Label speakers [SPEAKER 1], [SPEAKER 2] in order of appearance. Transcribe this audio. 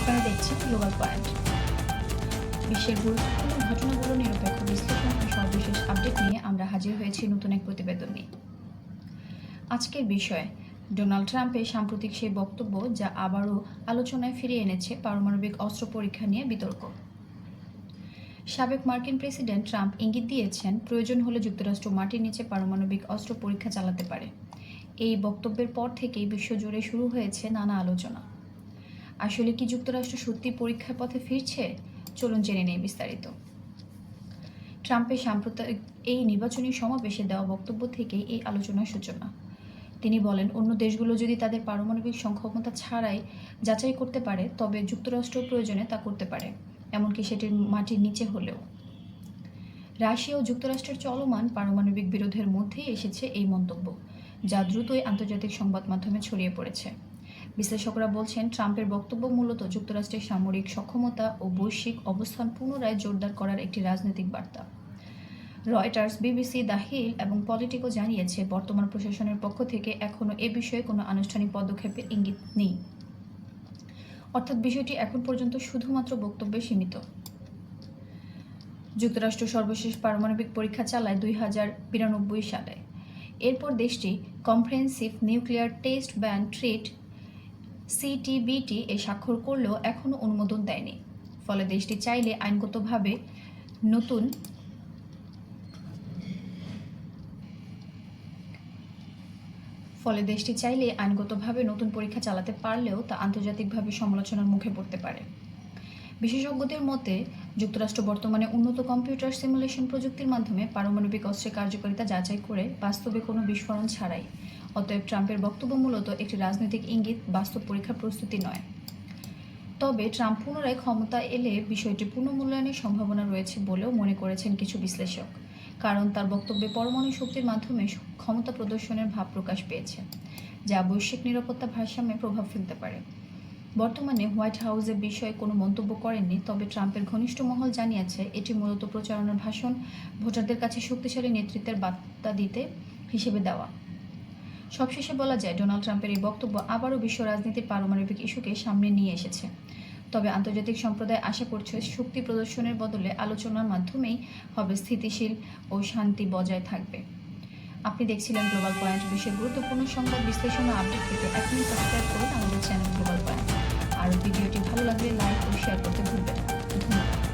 [SPEAKER 1] আপনারা দেখছেন global point বিশ্বের গুরুত্বপূর্ণ ঘটনাগুলো নিরপেক্ষ বিশ্লেষণ ও সর্বশেষ আপডেট নিয়ে আমরা হাজির হয়েছি নতুন এক প্রতিবেদন নিয়ে। আজকের বিষয়, ডোনাল্ড ট্রাম্পের সাম্প্রতিক সেই বক্তব্য যা আবারও আলোচনায় ফিরিয়ে এনেছে পারমাণবিক অস্ত্র পরীক্ষা নিয়ে বিতর্ক। সাবেক মার্কিন প্রেসিডেন্ট ট্রাম্প ইঙ্গিত দিয়েছেন, প্রয়োজন হলে যুক্তরাষ্ট্র মাটির নিচে পারমাণবিক অস্ত্র পরীক্ষা চালাতে পারে। এই বক্তব্যের পর থেকেই বিশ্বজুড়ে শুরু হয়েছে নানা আলোচনা। আসলে কি যুক্তরাষ্ট্র সত্যি পরীক্ষার পথে ফিরছে? চলুন জেনে নেই বিস্তারিত। ট্রাম্পের সাম্প্রদায়িক এই নির্বাচনী সমাবেশে দেওয়া বক্তব্য থেকেই এই আলোচনার সূচনা। তিনি বলেন, অন্য দেশগুলো যদি তাদের পারমাণবিক সক্ষমতা ছাড়াই যাচাই করতে পারে, তবে যুক্তরাষ্ট্র প্রয়োজনে তা করতে পারে, এমনকি সেটির মাটির নিচে হলেও। রাশিয়া ও যুক্তরাষ্ট্রের চলমান পারমাণবিক বিরোধের মধ্যেই এসেছে এই মন্তব্য, যা দ্রুতই আন্তর্জাতিক সংবাদ মাধ্যমে ছড়িয়ে পড়েছে। বিশ্লেষকরা বলছেন, ট্রাম্পের বক্তব্য মূলত যুক্তরাষ্ট্রের সামরিক সক্ষমতা ও বৈশ্বিক অবস্থান পুনরায় জোরদার করার একটি রাজনৈতিক বার্তা। রয়টার্স, বিবিসি, দ্য হিল এবং পলিটিকো জানিয়েছে, বর্তমান প্রশাসনের পক্ষ থেকে এখনও এ বিষয়ে কোনো আনুষ্ঠানিক পদক্ষেপের ইঙ্গিত নেই। অর্থাৎ বিষয়টি এখন পর্যন্ত শুধুমাত্র বক্তব্যে সীমিত। যুক্তরাষ্ট্র সর্বশেষ পারমাণবিক পরীক্ষা চালায় দুই হাজার বিরানব্বই সালে। এরপর দেশটি comprehensive nuclear test ban treaty CTBT এ স্বাক্ষর করলেও এখনও অনুমোদন দেয়নি। ফলে দেশটি চাইলে আইনগতভাবে নতুন ফলে দেশটি চাইলে আইনগতভাবে নতুন পরীক্ষা চালাতে পারলেও তা আন্তর্জাতিকভাবে সমালোচনার মুখে পড়তে পারে। বিশেষজ্ঞদের মতে, যুক্তরাষ্ট্র বর্তমানে উন্নত কম্পিউটার সিমুলেশন প্রযুক্তির মাধ্যমে পারমাণবিক অস্ত্রের কার্যকারিতা যাচাই করে বাস্তবে কোনো বিস্ফোরণ ছাড়াই অতএব ট্রাম্পের বক্তব্য মূলত একটি রাজনৈতিক ইঙ্গিত, বাস্তব পরীক্ষার প্রস্তুতি নয়। তবে ট্রাম্প পুনরায় ক্ষমতা এলে বিষয়টি পুনর্মূল্যায়নের সম্ভাবনা রয়েছে বলেও মনে করেছেন কিছু বিশ্লেষক, কারণ তার বক্তব্যে পরমাণু শক্তির মাধ্যমে ক্ষমতা প্রদর্শনের ভাব প্রকাশ পেয়েছে, যা বৈশ্বিক নিরাপত্তা ভারসাম্যে প্রভাব ফেলতে পারে। বর্তমানে হোয়াইট হাউসের বিষয়ে কোনো মন্তব্য করেননি, তবে ট্রাম্পের ঘনিষ্ঠ মহল জানিয়েছে, এটি মূলত প্রচারণার ভাষণ ভোটারদের কাছে শক্তিশালী নেতৃত্বের বার্তা দিতে হিসেবে দেওয়া। সবশেষে বলা যায়, ডোনাল্ড ট্রাম্পের এই বক্তব্য আবারও বিশ্ব রাজনীতির পারমাণবিক ইস্যুকে সামনে নিয়ে এসেছে। তবে আন্তর্জাতিক সম্প্রদায় আশা করছে শক্তি প্রদর্শনের বদলে আলোচনার মাধ্যমেই হবে স্থিতিশীল ও শান্তি বজায় থাকবে। আপনি দেখছিলেন গ্লোবাল পয়েন্ট বিশ্বের গুরুত্বপূর্ণ সংবাদ বিশ্লেষণ ও আপডেট পেতে এখনই সাবস্ক্রাইব করুন আমাদের চ্যানেল গ্লোবাল পয়েন্ট আর ভিডিওটি ভালো লাগলে লাইক ও শেয়ার করতে ভুলবেন না। ধন্যবাদ।